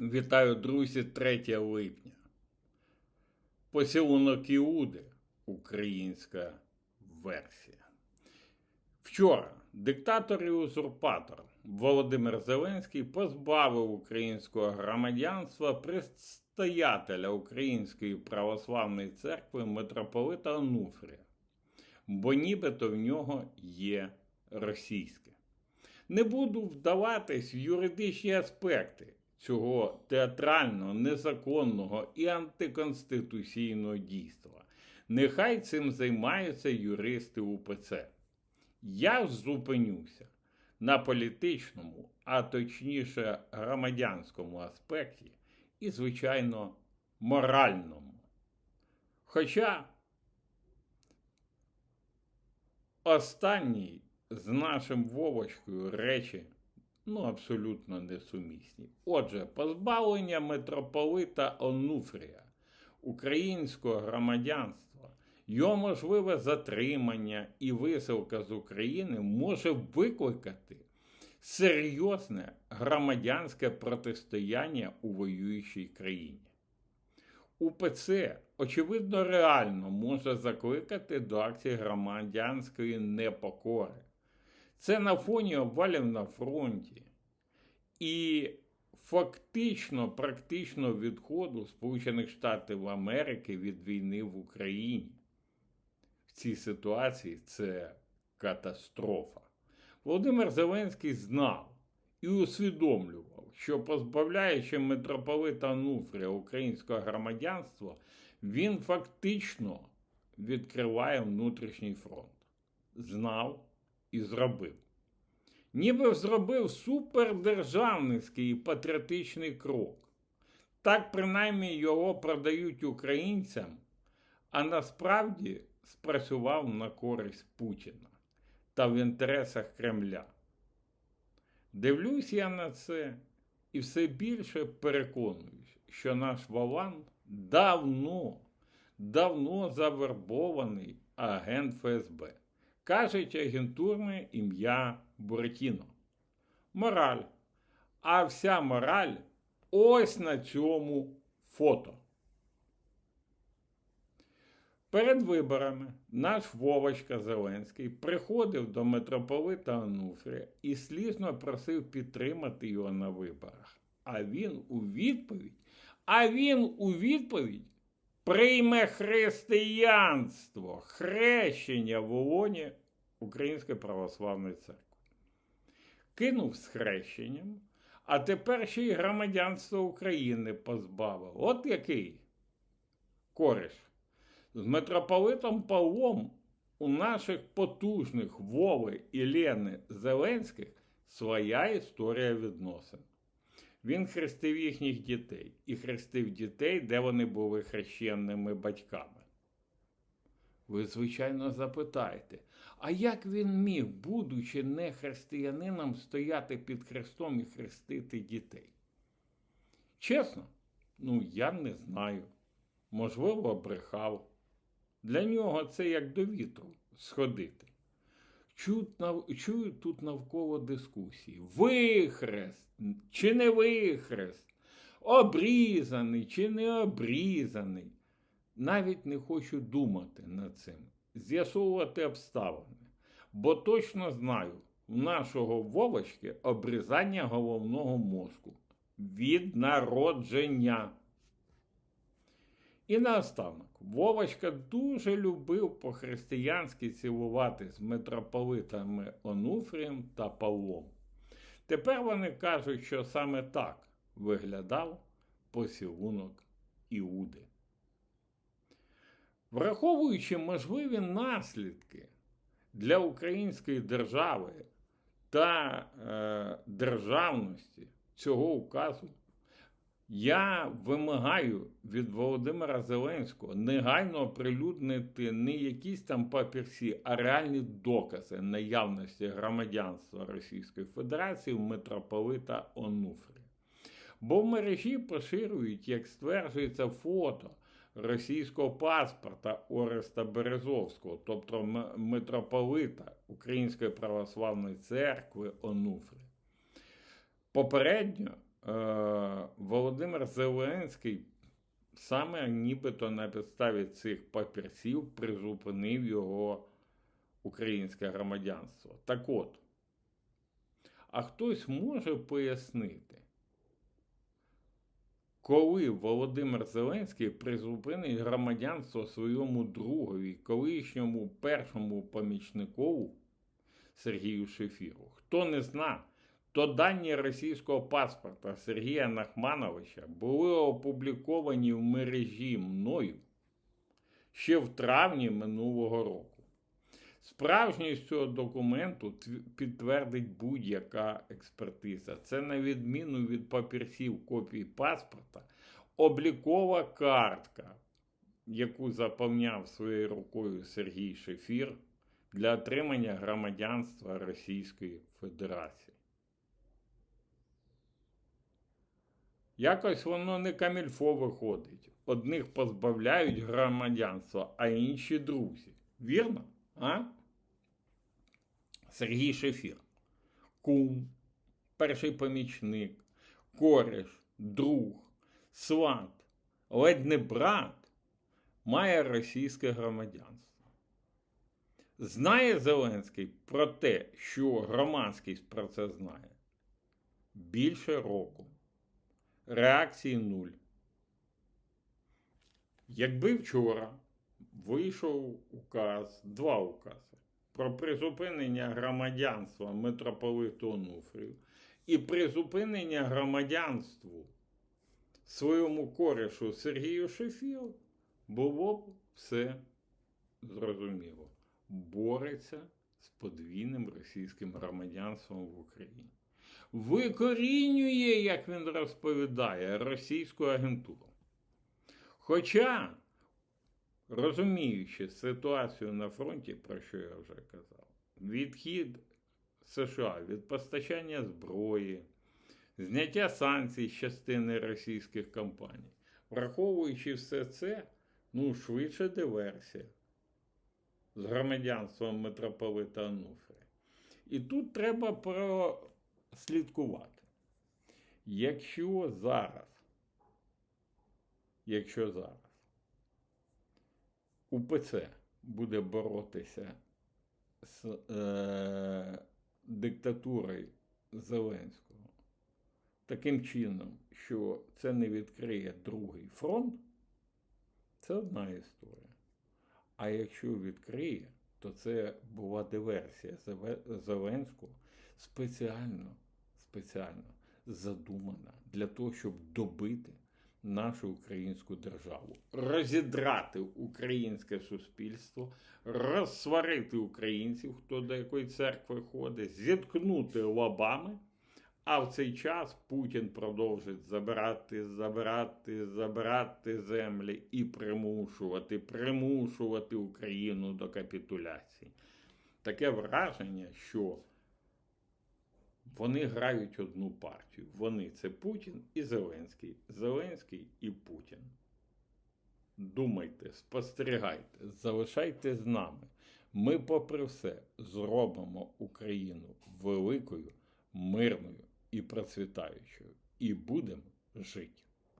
Вітаю, друзі, 3 липня. Посілунок Іуди. Українська версія. Вчора диктатор і узурпатор Володимир Зеленський позбавив українського громадянства предстоятеля Української православної церкви митрополита Онуфрія, бо нібито в нього є російське. Не буду вдаватись в юридичні аспекти цього театрального, незаконного і антиконституційного дійства. Нехай цим займаються юристи УПЦ. Я зупинюся на політичному, а точніше громадянському аспекті і, звичайно, моральному. Хоча останній з нашим Вовочкою речі ну, абсолютно несумісні. Отже, позбавлення митрополита Онуфрія, українського громадянства, його можливе затримання і висилка з України може викликати серйозне громадянське протистояння у воюючій країні. УПЦ, очевидно, реально може закликати до акції громадянської непокори. Це на фоні обвалів на фронті і фактично, практично відходу Сполучених Штатів Америки від війни в Україні. В цій ситуації це катастрофа. Володимир Зеленський знав і усвідомлював, що позбавляючи митрополита Нуфрія українського громадянства, він фактично відкриває внутрішній фронт. Знав і зробив. Ніби зробив супердержавницький і патріотичний крок. Так, принаймні, його продають українцям, а насправді спрацював на користь Путіна та в інтересах Кремля. Дивлюсь я на це і все більше переконуюсь, що наш Вован давно, давно завербований агент ФСБ. Кажуть агентурне ім'я Буретіно. Мораль. А вся мораль ось на цьому фото. Перед виборами наш Вовочка Зеленський приходив до митрополита Ануфрія і слізно просив підтримати його на виборах. А він у відповідь, а він у відповідь прийме християнство, хрещення в лоні Української православної церкви. Кинув з хрещенням, а тепер ще й громадянство України позбавив. От який кориш. З митрополитом Павлом у наших потужних Вови і Лени Зеленських своя історія відносин. Він хрестив їхніх дітей і хрестив дітей, де вони були хрещенними батьками. Ви, звичайно, запитаєте, а як він міг, будучи не християнином, стояти під хрестом і хрестити дітей? Чесно, ну я не знаю. Можливо, брехав. Для нього це як до вітру сходити. Чую тут навколо дискусії. Вихрест чи не вихрест, обрізаний чи не обрізаний. Навіть не хочу думати над цим, з'ясовувати обставини, бо точно знаю, в нашого Вовочки обрізання головного мозку від народження. І наостанок, Вовочка дуже любив по-християнськи цілувати з митрополитами Онуфрієм та Павлом. Тепер вони кажуть, що саме так виглядав поцілунок Іуди. Враховуючи можливі наслідки для української держави та е, державності цього указу, я вимагаю від Володимира Зеленського негайно оприлюднити не якісь там папірці, а реальні докази наявності громадянства Російської Федерації в митрополита Онуфрі. Бо в мережі поширюють, як стверджується, фото російського паспорта Ореста Березовського, тобто митрополита Української православної церкви Онуфрі. Попередньо е, Володимир Зеленський саме нібито на підставі цих папірців призупинив його українське громадянство. Так от, а хтось може пояснити, коли Володимир Зеленський призупинить громадянство своєму другові, колишньому першому помічникову Сергію Шефіру. Хто не зна, то дані російського паспорта Сергія Нахмановича були опубліковані в мережі мною ще в травні минулого року. Справжність цього документу підтвердить будь-яка експертиза. Це на відміну від папірців копій паспорта, облікова картка, яку заповняв своєю рукою Сергій Шефір для отримання громадянства Російської Федерації. Якось воно не камільфо виходить. Одних позбавляють громадянства, а інші друзі. Вірно? А? Сергій Шефір. Кум, перший помічник, кореш, друг, сват, ледь не брат має російське громадянство. Знає Зеленський про те, що громадськість про це знає. Більше року. Реакції нуль. Якби вчора вийшов указ, два укази про призупинення громадянства митрополиту Онуфрію і призупинення громадянству своєму корешу Сергію Шефіру, було б все зрозуміло. Бореться з подвійним російським громадянством в Україні. Викорінює, як він розповідає, російську агентуру. Хоча, розуміючи ситуацію на фронті, про що я вже казав, відхід США від постачання зброї, зняття санкцій з частини російських компаній, враховуючи все це, ну, швидше диверсія з громадянством митрополита Ануфрія. І тут треба прослідкувати. Якщо зараз, якщо зараз УПЦ буде боротися з е, диктатурою Зеленського таким чином, що це не відкриє другий фронт, це одна історія. А якщо відкриє, то це була диверсія Зеленського спеціально, спеціально задумана для того, щоб добити нашу українську державу, розідрати українське суспільство, розсварити українців, хто до якої церкви ходить, зіткнути лобами. А в цей час Путін продовжить забирати, забирати, забирати землі і примушувати, примушувати Україну до капітуляції. Таке враження, що вони грають одну партію. Вони це Путін і Зеленський. Зеленський і Путін. Думайте, спостерігайте, залишайте з нами. Ми, попри все, зробимо Україну великою, мирною і процвітаючою. І будемо жити.